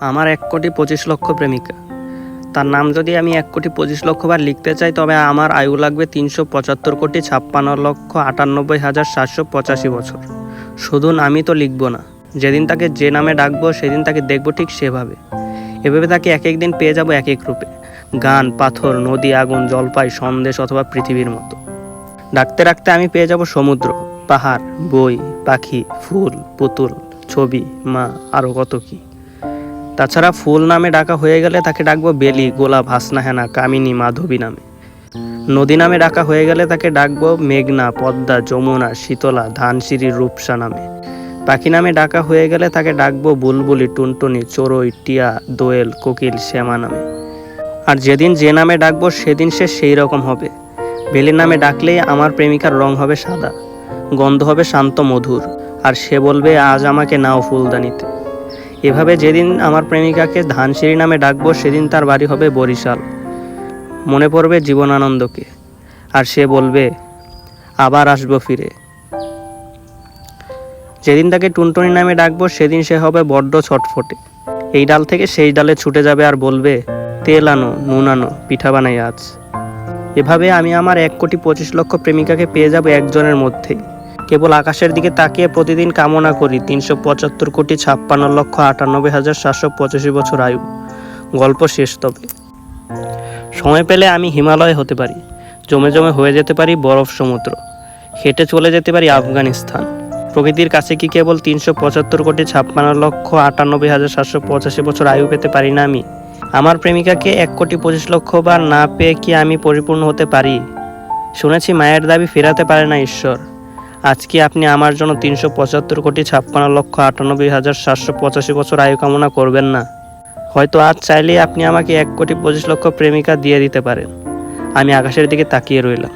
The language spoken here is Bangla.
আমার এক কোটি পঁচিশ লক্ষ প্রেমিকা। তার নাম যদি আমি এক কোটি পঁচিশ লক্ষ বার লিখতে চাই, তবে আমার আয়ু লাগবে তিনশো পঁচাত্তর কোটি ছাপ্পান্ন লক্ষ আটানব্বই হাজার সাতশো পঁচাশি বছর। শুধু আমি তো লিখব না। যেদিন তাকে যে নামে ডাকবো, সেদিন তাকে দেখব ঠিক সেভাবে। এভাবে তাকে এক এক দিন পেয়ে যাব এক এক রূপে। গান, পাথর, নদী, আগুন, জলপাই, সন্দেশ অথবা পৃথিবীর মতো। ডাকতে ডাকতে আমি পেয়ে যাব সমুদ্র, পাহাড়, বই, পাখি, ফুল, পুতুল, ছবি, মা আরও কত কি। তাছাড়া ফুল নামে ডাকা হয়ে গেলে তাকে ডাকবো বেলি, গোলাপ হাসনাহেনা কামিনী, মাধবী নামে। নদী নামে ডাকা হয়ে গেলে তাকে ডাকবো মেঘনা, পদ্মা, যমুনা, শীতলা, ধানসিঁড়ি, রূপসা নামে। পাখি নামে ডাকা হয়ে গেলে তাকে ডাকবো বুলবুলি, টুনটুনি, চড়ুই, টিয়া, দোয়েল, কোকিল, শ্যামা নামে। আর যেদিন যে নামে ডাকবো সেদিন সে সেই রকম হবে। বেলির নামে ডাকলেই আমার প্রেমিকার রং হবে সাদা, গন্ধ হবে শান্ত মধুর, আর সে বলবে, আজ আমাকে নাও ফুলদানিতে। এভাবে যেদিন আমার প্রেমিকাকে ধানসিঁড়ি নামে ডাকবো, সেদিন তার বাড়ি হবে বরিশাল। মনে পড়বে জীবনানন্দকে। আর সে বলবে, আবার আসব ফিরে। যেদিন তাকে টুনটুনি নামে ডাকবো, সেদিন সে হবে বড্ড ছটফটে। এই ডাল থেকে সেই ডালে ছুটে যাবে আর বলবে, তেল আনো, নুন আনো, পিঠা বানাই আজ। এভাবে আমি আমার এক কোটি পঁচিশ লক্ষ প্রেমিকাকে পেয়ে যাব একজনের মধ্যেই। কেবল আকাশের দিকে তাকিয়ে প্রতিদিন কামনা করি। তিনশো পঁচাত্তর কোটি ছাপ্পান্ন লক্ষ আটানব্বই হাজার সাতশো পঁচাশি বছর আয়ু। গল্প শেষ তবে। সময় পেলে আমি হিমালয় হতে পারি। জমে জমে হয়ে যেতে পারি বরফ সমুদ্র। হেঁটে চলে যেতে পারি আফগানিস্তান। প্রকৃতির কাছে কি কেবল তিনশো পঁচাত্তর কোটি ছাপ্পান্ন লক্ষ আটানব্বই হাজার সাতশো পঁচাশি বছর আয়ু পেতে পারি না আমি? আমার প্রেমিকাকে এক কোটি পঁচিশ লক্ষ বার না পেয়ে কি আমি পরিপূর্ণ হতে পারি? শুনেছি মায়ের দাবি ফেরাতে পারে না ঈশ্বর। আজ কি আপনি আমার জন্য তিনশো পঁচাত্তর কোটি ছাপ্পান্ন লক্ষ আটানব্বই হাজার সাতশো পঁচাশি বছর আয়ু কামনা করবেন না। হয়তো আজ চাইলেই আপনি আমাকে এক কোটি পঁচিশ লক্ষ প্রেমিকা দিয়ে দিতে পারেন। আমি আকাশের দিকে তাকিয়ে রইলাম।